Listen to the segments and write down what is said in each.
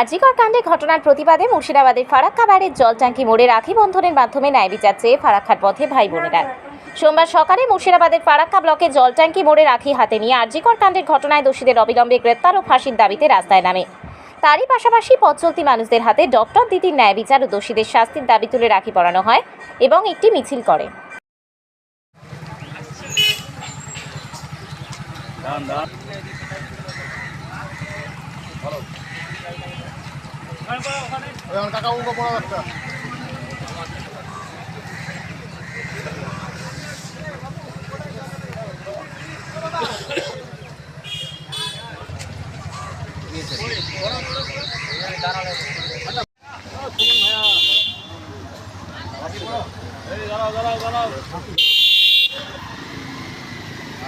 আজিকর কাণ্ডে ঘটনার প্রতিবাদে মুর্শিদাবাদের ফারাক্কা বাড়ির জল ট্যাঙ্কি মোড়ে রাখি বন্ধনের মাধ্যমে ন্যায় বিচার চেয়ে ফারাক্কার পথে ভাই বোনেরা। সোমবার সকালে মুর্শিদাবাদের ফারাক্কা ব্লকে জল ট্যাঙ্কি মোড়ে রাখি হাতে নিয়ে আরজিকর কাণ্ডের ঘটনায় দোষীদের অবিলম্বে গ্রেপ্তার ও ফাঁসির দাবিতে রাস্তায় নামে। তারই পাশাপাশি পথ চলতি মানুষদের হাতে ডক্টর দিদির ন্যায় বিচার ও দোষীদের শাস্তির দাবি তুলে রাখি পড়ানো হয় এবং একটি মিছিল করে।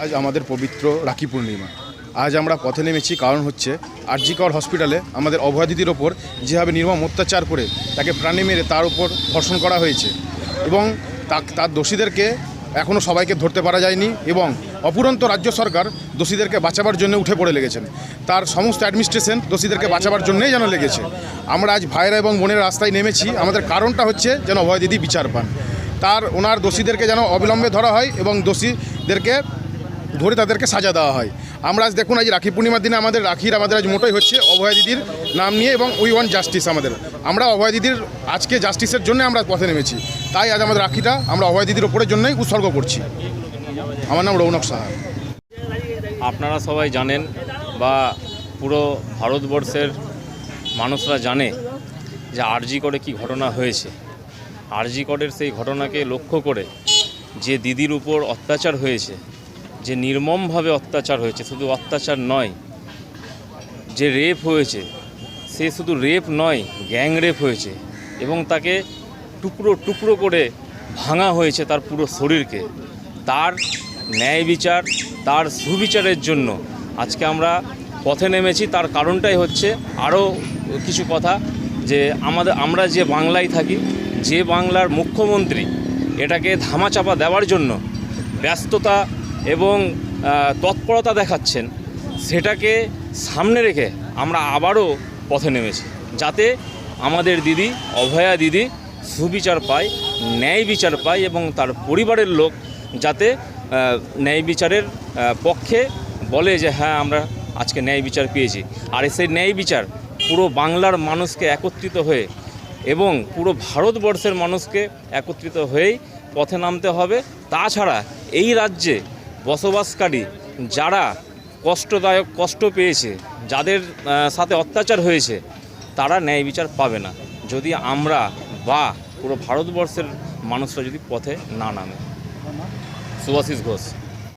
আজ আমাদের পবিত্র রাখি পূর্ণিমা। আজ আমরা পথে নেমেছি কারণ হচ্ছে আরজিকর হসপিটালে আমাদের অভয় দিদির ওপর যেভাবে নির্মম অত্যাচার করে তাকে প্রাণে মেরে তার উপর ধর্ষণ করা হয়েছে এবং তার দোষীদেরকে এখনও সবাইকে ধরতে পারা যায়নি এবং অপুরন্ত রাজ্য সরকার দোষীদেরকে বাঁচাবার জন্য উঠে পড়ে লেগেছেন। তার সমস্ত অ্যাডমিনিস্ট্রেশন দোষীদেরকে বাঁচাবার জন্যই যেন লেগেছে। আমরা আজ ভাইরা এবং বোনের রাস্তায় নেমেছি, আমাদের কারণটা হচ্ছে যেন অভয় দিদি বিচার পান। তার ওনার দোষীদেরকে যেন অবিলম্বে ধরা হয় এবং দোষীদেরকে ধরে তাদেরকে সাজা দেওয়া হয়। আমরা আজ দেখুন আজ রাখি পূর্ণিমার দিনে আমাদের রাখির, আমাদের আজ মোটোই হচ্ছে অভয় দিদির নাম নিয়ে এবং উই ওয়ান জাস্টিস আমাদের। আমরা অভয় দিদির আজকে জাস্টিসের জন্য আমরা পথে নেমেছি। তাই আজ আমাদের রাখিটা আমরা অভয় দিদির ওপরের জন্যই উৎসর্গ করছি। আমার নাম রৌনক সাহা। আপনারা সবাই জানেন বা পুরো ভারতবর্ষের মানুষরা জানে যে আরজি করে কি ঘটনা হয়েছে। আরজি করের সেই ঘটনাকে লক্ষ্য করে যে দিদির উপর অত্যাচার হয়েছে যে নির্মমভাবে অত্যাচার হয়েছে, শুধু অত্যাচার নয়, যে রেপ হয়েছে, সে শুধু রেপ নয়, গ্যাং রেপ হয়েছে এবং তাকে টুকরো টুকরো করে ভাঙা হয়েছে তার পুরো শরীরকে। তার ন্যায় বিচার, তার সুবিচারের জন্য আজকে আমরা পথে নেমেছি। তার কারণটাই হচ্ছে আরও কিছু কথা যে আমাদের, আমরা যে বাংলায় থাকি, যে বাংলার মুখ্যমন্ত্রী এটাকে ধামাচাপা দেওয়ার জন্য ব্যস্ততা এবং তৎপরতা দেখাচ্ছেন, সেটাকে সামনে রেখে আমরা আবারও পথে নেমেছি, যাতে আমাদের দিদি, অভয়া দিদি সুবিচার পায়, ন্যায় বিচার পায় এবং তার পরিবারের লোক যাতে ন্যায় বিচারের পক্ষে বলে যে হ্যাঁ আমরা আজকে ন্যায় বিচার পেয়েছি। আর সেই ন্যায় বিচার পুরো বাংলার মানুষকে একত্রিত হয়ে এবং পুরো ভারতবর্ষের মানুষকে একত্রিত হয়েই পথে নামতে হবে। তাছাড়া এই রাজ্যে বসবাসকারী যারা কষ্টদায়ক কষ্ট পেয়েছে, যাদের সাথে অত্যাচার হয়েছে, তারা ন্যায় বিচার পাবে না। যদি আমরা বা পুরো ভারতবর্ষের মানুষরা যদি পথে না নামে। সুভাশিস ঘোষ।